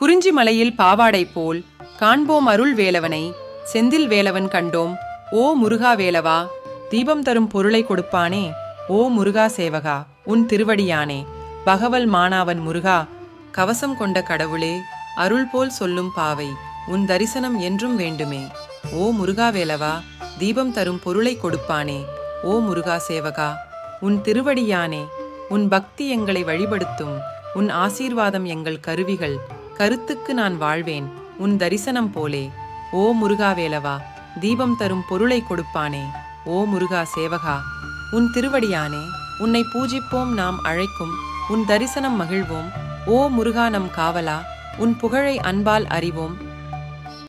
குறிஞ்சி மலையில் பாவாடை போல் காண்போம் அருள் வேலவனை செந்தில் வேலவன் கண்டோம் ஓ முருகா வேலவா தீபம் தரும் பொருளை கொடுப்பானே ஓ முருகா சேவகா உன் திருவடியானே பகவல் மானாவன் முருகா கவசம் கொண்ட கடவுளே அருள் போல் சொல்லும் பாவை உன் தரிசனம் என்றும் வேண்டுமே. ஓ முருகா வேலவா தீபம் தரும் பொருளை கொடுப்பானே ஓ முருகா சேவகா உன் திருவடியானே உன் பக்தி எங்களை வழிபடுத்தும் உன் ஆசீர்வாதம் எங்கள் கருவிகள் கருத்துக்கு நான் வாழ்வேன் உன் தரிசனம் போலே. ஓ முருகாவேலவா தீபம் தரும் பொருளை கொடுப்பானே. ஓ முருகா சேவகா உன் திருவடியானே உன்னை பூஜிப்போம் நாம் அழைக்கும் உன் தரிசனம் மகிழ்வோம். ஓ முருகா நம் காவலா உன் புகழை அன்பால் அறிவோம்.